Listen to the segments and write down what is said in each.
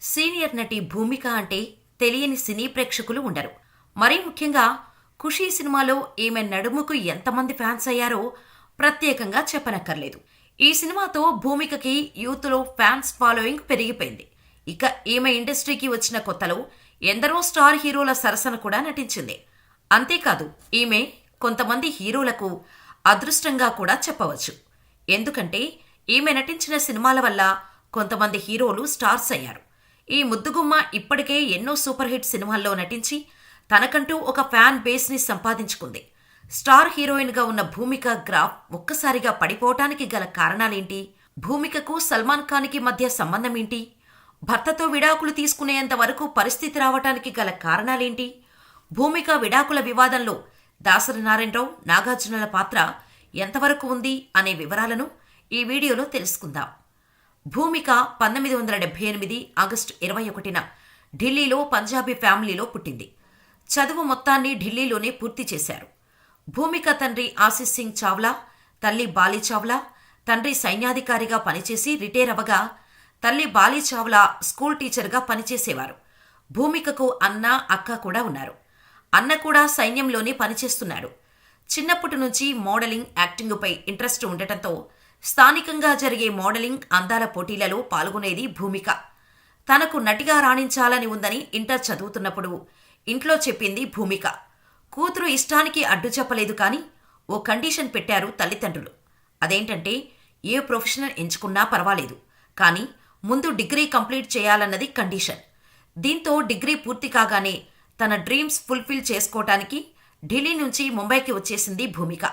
Senior నటి భూమిక అంటే తెలియని సినీ ప్రేక్షకులు ఉండరు. మరీ ముఖ్యంగా ఖుషీ సినిమాలో ఈమె నడుముకు ఎంతమంది ఫ్యాన్స్ అయ్యారో ప్రత్యేకంగా చెప్పనక్కర్లేదు. ఈ సినిమాతో భూమికకి యూత్లో ఫ్యాన్స్ ఫాలోయింగ్ పెరిగిపోయింది. ఇక ఈమె ఇండస్ట్రీకి వచ్చిన కొత్తలో ఎందరో స్టార్ హీరోల సరసన కూడా నటించింది. అంతేకాదు ఈమె కొంతమంది హీరోలకు అదృష్టంగా కూడా చెప్పవచ్చు. ఎందుకంటే ఈమె నటించిన సినిమాల వల్ల కొంతమంది హీరోలు స్టార్స్ అయ్యారు. ఈ ముద్దుగుమ్మ ఇప్పటికే ఎన్నో సూపర్ హిట్ సినిమాల్లో నటించి తనకంటూ ఒక ఫ్యాన్ బేస్ని సంపాదించుకుంది. స్టార్ హీరోయిన్గా ఉన్న భూమిక గ్రాఫ్ ఒక్కసారిగా పడిపోవటానికి గల కారణాలేంటి? భూమికకు సల్మాన్ ఖాన్కి మధ్య సంబంధం ఏంటి భర్తతో విడాకులు తీసుకునేంత వరకు పరిస్థితి రావటానికి గల కారణాలేంటి? భూమిక విడాకుల వివాదంలో దాసరి నారాయణరావు నాగార్జునుల పాత్ర ఎంతవరకు ఉంది అనే వివరాలను ఈ వీడియోలో తెలుసుకుందాం. భూమిక పంతొమ్మిది వందల డెబ్బై ఎనిమిది ఆగస్టు ఇరవై ఒకటిన ఢిల్లీలో పంజాబీ ఫ్యామిలీలో పుట్టింది. చదువు మొత్తాన్ని ఢిల్లీలోనే పూర్తి చేశారు. భూమిక తండ్రి ఆశీస్ సింగ్ చావ్లా తల్లి బాలి చావ్లా తండ్రి సైన్యాధికారిగా పనిచేసి రిటైర్ అవ్వగా తల్లి బాలి చావ్లా స్కూల్ టీచర్గా పనిచేసేవారు. భూమికకు అన్న అక్క కూడా ఉన్నారు. అన్న కూడా సైన్యంలోనే పనిచేస్తున్నాడు చిన్నప్పటి నుంచి మోడలింగ్ యాక్టింగుపై ఇంట్రెస్ట్ ఉండటంతో స్థానికంగా జరిగే మోడలింగ్ అందాల పోటీలలో పాల్గొనేది భూమిక. తనకు నటిగా రాణించాలని ఉందని ఇంటర్ చదువుతున్నప్పుడు ఇంట్లో చెప్పింది భూమిక. కూతురు ఇష్టానికి అడ్డు చెప్పలేదు కానీ ఓ కండిషన్ పెట్టారు తల్లిదండ్రులు. అదేంటంటే ఏ ప్రొఫెషనల్ ఎంచుకున్నా పర్వాలేదు కానీ ముందు డిగ్రీ కంప్లీట్ చేయాలన్నది కండిషన్. దీంతో డిగ్రీ పూర్తి కాగానే తన డ్రీమ్స్ ఫుల్ఫిల్ చేసుకోవటానికి ఢిల్లీ నుంచి ముంబైకి వచ్చేసింది భూమిక.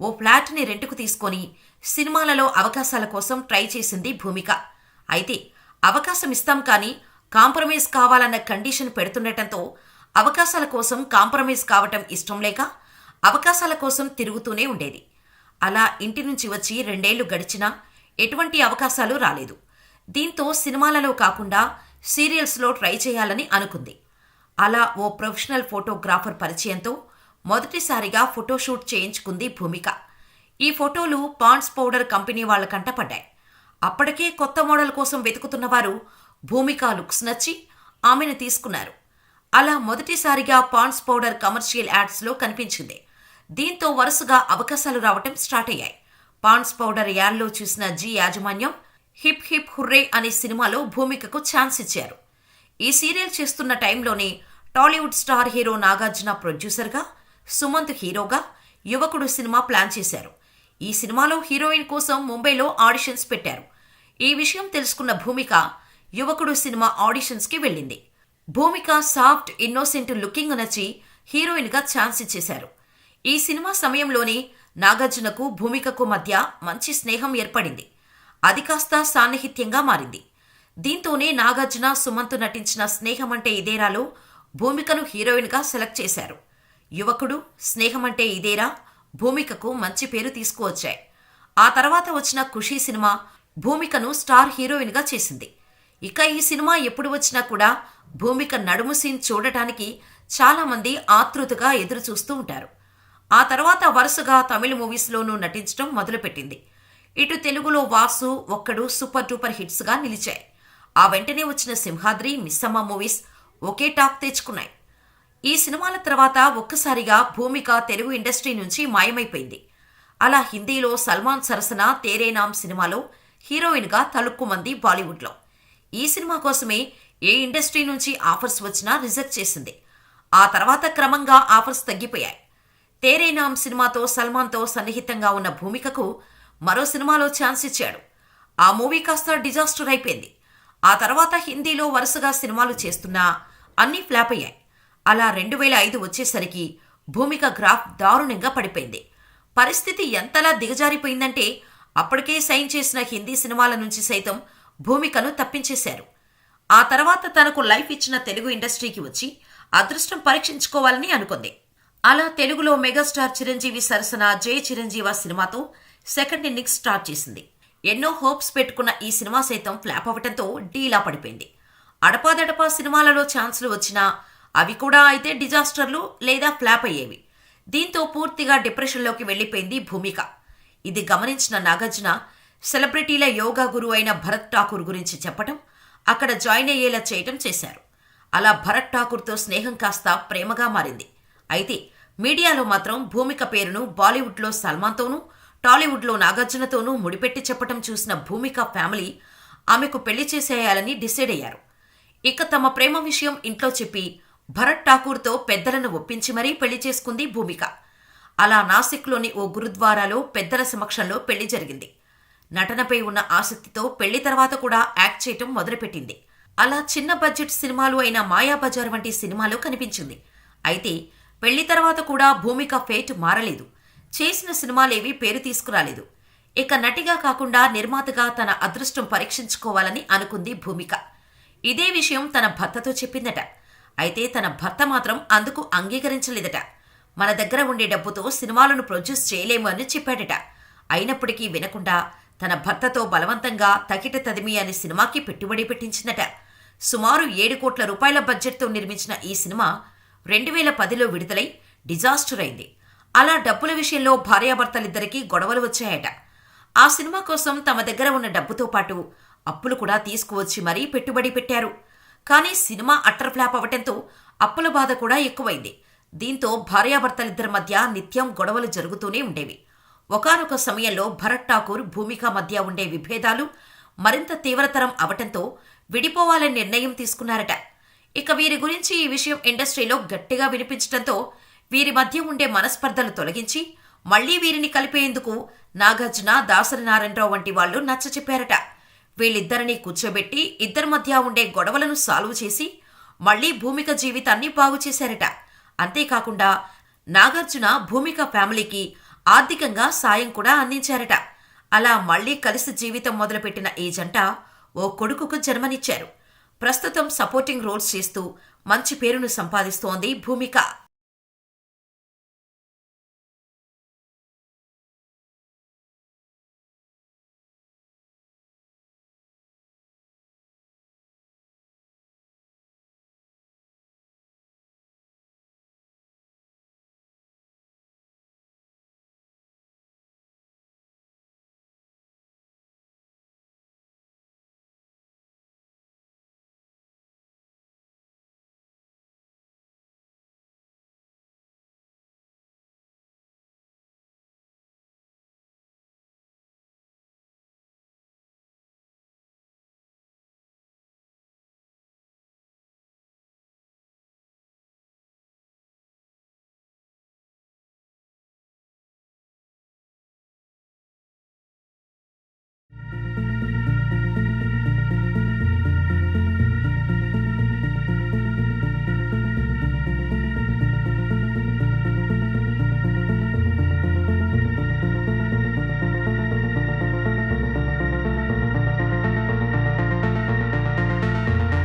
ఓ ఫ్లాట్ని రెంట్కు తీసుకొని సినిమాలలో అవకాశాల కోసం ట్రై చేసింది భూమిక. అయితే అవకాశం ఇస్తాం కానీ కాంప్రమైజ్ కావాలన్న కండిషన్ పెడుతుండటంతో అవకాశాల కోసం కాంప్రమైజ్ కావటం ఇష్టం లేక అవకాశాల కోసం తిరుగుతూనే ఉండేది. అలా ఇంటి నుంచి వచ్చి రెండేళ్ళు గడిచినా ఎటువంటి అవకాశాలు రాలేదు. దీంతో సినిమాలలో కాకుండా సీరియల్స్లో ట్రై చేయాలని అనుకుంది. అలా ఓ ప్రొఫెషనల్ ఫోటోగ్రాఫర్ పరిచయంతో మొదటిసారిగా ఫోటోషూట్ చేయించుకుంది భూమిక. ఈ ఫోటోలు పాండ్స్ పౌడర్ కంపెనీ వాళ్ళ కంటపడ్డాయి అప్పటికే కొత్త మోడల్ కోసం వెతుకుతున్న వారు భూమిక లుక్స్ నచ్చి ఆమెను తీసుకున్నారు. అలా మొదటిసారిగా పాండ్స్ పౌడర్ కమర్షియల్ యాడ్స్లో కనిపించింది. దీంతో వరుసగా అవకాశాలు రావటం స్టార్ట్ అయ్యాయి. పాండ్స్ పౌడర్ యాడ్లో చూసిన జీ యాజమాన్యం హిప్ హిప్ హుర్రే అనే సినిమాలో భూమికకు ఛాన్స్ ఇచ్చారు. ఈ సీరియల్ చేస్తున్న టైంలోనే టాలీవుడ్ స్టార్ హీరో నాగార్జున ప్రొడ్యూసర్గా సుమంత్ హీరోగా యువకుడు సినిమా ప్లాన్ చేశారు. ఈ సినిమాలో హీరోయిన్ కోసం ముంబైలో ఆడిషన్స్ పెట్టారు. ఈ విషయం తెలుసుకున్న భూమిక యువకుడు సినిమా ఆడిషన్స్కి వెళ్ళింది. భూమిక సాఫ్ట్ ఇన్నోసెంట్ లుకింగ్ నచ్చి హీరోయిన్గా ఛాన్స్ ఇచ్చేశారు. ఈ సినిమా సమయంలోనే నాగార్జునకు భూమికకు మధ్య మంచి స్నేహం ఏర్పడింది. అది కాస్త సాన్నిహిత్యంగా మారింది. దీంతోనే నాగార్జున సుమంత్ నటించిన స్నేహమంటే ఇదేరాలో భూమికను హీరోయిన్గా సెలెక్ట్ చేశారు. యువకుడు స్నేహమంటే ఇదేరా? భూమికకు మంచి పేరు తీసుకువచ్చాయి ఆ తర్వాత వచ్చిన ఖుషీ సినిమా భూమికను స్టార్ హీరోయిన్గా చేసింది. ఇక ఈ సినిమా ఎప్పుడు వచ్చినా కూడా భూమిక నడుము సీన్ చూడటానికి చాలామంది ఆతృతగా ఎదురు చూస్తూ ఉంటారు. ఆ తర్వాత వరుసగా తమిళ మూవీస్లోనూ నటించడం మొదలుపెట్టింది. ఇటు తెలుగులో వాసు ఒక్కడు సూపర్ డూపర్ హిట్స్గా నిలిచాయి. ఆ వెంటనే వచ్చిన సింహాద్రి మిస్సమ్మ మూవీస్ ఒకే టాక్ తెచ్చుకున్నాయి. ఈ సినిమాల తర్వాత ఒక్కసారిగా భూమిక తెలుగు ఇండస్ట్రీ నుంచి మాయమైపోయింది. అలా హిందీలో సల్మాన్ సరసన తేరే నామ్ సినిమాలో హీరోయిన్గా తలుక్కుమంది బాలీవుడ్లో. ఈ సినిమా కోసమే ఏ ఇండస్ట్రీ నుంచి ఆఫర్స్ వచ్చినా రిజెక్ట్ చేసింది. ఆ తర్వాత క్రమంగా ఆఫర్స్ తగ్గిపోయాయి. తేరే నామ్ సినిమాతో సల్మాన్తో సన్నిహితంగా ఉన్న భూమికకు మరో సినిమాలో ఛాన్స్ ఇచ్చాడు. ఆ మూవీ కాస్త డిజాస్టర్ అయిపోయింది. ఆ తర్వాత హిందీలో వరుసగా సినిమాలు చేస్తున్నా అన్నీ ఫ్లాప్ అయ్యాయి. అలా రెండు వేల ఐదు వచ్చేసరికి భూమిక గ్రాఫ్ దారుణంగా పడిపోయింది. పరిస్థితి ఎంతలా దిగజారిపోయిందంటే అప్పటికే సైన్ చేసిన హిందీ సినిమాల నుంచి సైతం భూమికను తప్పించేశారు. ఆ తర్వాత తనకు లైఫ్ ఇచ్చిన తెలుగు ఇండస్ట్రీకి వచ్చి అదృష్టం పరీక్షించుకోవాలని అనుకుంది. అలా తెలుగులో మెగాస్టార్ చిరంజీవి సరసన జయ చిరంజీవ సినిమాతో సెకండ్ ఇన్నింగ్స్ స్టార్ట్ చేసింది. ఎన్నో హోప్స్ పెట్టుకున్న ఈ సినిమా సైతం ఫ్లాప్ అవ్వటంతో డీలా పడిపోయింది. అడపాదడపా సినిమాలలో ఛాన్సులు వచ్చినా అవి కూడా అయితే డిజాస్టర్లు లేదా ఫ్లాప్ అయ్యేవి. దీంతో పూర్తిగా డిప్రెషన్లోకి వెళ్ళిపోయింది భూమిక. ఇది గమనించిన నాగార్జున సెలబ్రిటీల యోగా గురువు అయిన భరత్ ఠాకూర్ గురించి చెప్పటం అక్కడ జాయిన్ అయ్యేలా చేయటం చేశారు. అలా భరత్ ఠాకూర్తో స్నేహం కాస్త ప్రేమగా మారింది. అయితే మీడియాలో మాత్రం భూమిక పేరును బాలీవుడ్లో సల్మాన్తోనూ టాలీవుడ్లో నాగార్జునతోనూ ముడిపెట్టి చెప్పటం చూసిన భూమిక ఫ్యామిలీ ఆమెకు పెళ్ళి చేసేయాలని డిసైడ్ అయ్యారు. ఇక తమ ప్రేమ విషయం ఇంట్లో చెప్పి భరత్ ఠాకూర్తో పెద్దలను ఒప్పించి మరీ పెళ్ళి చేసుకుంది భూమిక. అలా నాసిక్లోని ఓ గురుద్వారాలో పెద్దల సమక్షంలో పెళ్ళి జరిగింది. నటనపై ఉన్న ఆసక్తితో పెళ్ళి తర్వాత కూడా యాక్ట్ చేయటం మొదలుపెట్టింది. అలా చిన్న బడ్జెట్ సినిమాలు అయిన మాయాబజార్ వంటి సినిమాలో కనిపించింది. అయితే పెళ్ళి తర్వాత కూడా భూమిక ఫేట్ మారలేదు. చేసిన సినిమాలేవీ పేరు తీసుకురాలేదు. ఇక నటిగా కాకుండా నిర్మాతగా తన అదృష్టం పరీక్షించుకోవాలని అనుకుంది భూమిక. ఇదే విషయం తన భర్తతో చెప్పిందట. అయితే తన భర్త మాత్రం అందుకు అంగీకరించలేదట. మన దగ్గర ఉండే డబ్బుతో సినిమాలను ప్రొడ్యూస్ చేయలేము అని చెప్పాడట. అయినప్పటికీ వినకుండా తన భర్తతో బలవంతంగా తకిట తదిమి అనే సినిమాకి పెట్టుబడి పెట్టించిందట. సుమారు ఏడు కోట్ల రూపాయల బడ్జెట్తో నిర్మించిన ఈ సినిమా రెండు వేల పదిలో విడుదలై డిజాస్టర్ అయింది. అలా డబ్బుల విషయంలో భార్యాభర్తలిద్దరికీ గొడవలు వచ్చాయట. ఆ సినిమా కోసం తమ దగ్గర ఉన్న డబ్బుతో పాటు అప్పులు కూడా తీసుకువచ్చి మరీ పెట్టుబడి పెట్టారు. కానీ సినిమా అట్టర్ ఫ్లాప్ అవటంతో అప్పుల బాధ కూడా ఎక్కువైంది. దీంతో భార్యాభర్తలిద్దరి మధ్య నిత్యం గొడవలు జరుగుతూనే ఉండేవి. ఒకనొక సమయంలో భరత్ ఠాకూర్ భూమిక మధ్య ఉండే విభేదాలు మరింత తీవ్రతరం అవటంతో విడిపోవాలని నిర్ణయం తీసుకున్నారట. ఇక వీరి గురించి ఈ విషయం ఇండస్ట్రీలో గట్టిగా వినిపించడంతో వీరి మధ్య ఉండే మనస్పర్ధలు తొలగించి మళ్ళీ వీరిని కలిపేందుకు నాగార్జున దాసరి నారాయణరావు వంటి వాళ్ళు నచ్చ చెప్పారట వీళ్ళిద్దరినీ కూర్చోబెట్టి ఇద్దరి మధ్య ఉండే గొడవలను సాల్వ్ చేసి మళ్ళీ భూమిక జీవితాన్ని బాగు చేశారట. అంతేకాకుండా నాగార్జున భూమిక ఫ్యామిలీకి ఆర్థికంగా సాయం కూడా అందించారట. అలా మళ్ళీ కలిసి జీవితం మొదలుపెట్టిన ఈ జంట ఓ కొడుకుకు జన్మనిచ్చారు. ప్రస్తుతం సపోర్టింగ్ రోల్స్ చేస్తూ మంచి పేరును సంపాదిస్తోంది భూమిక.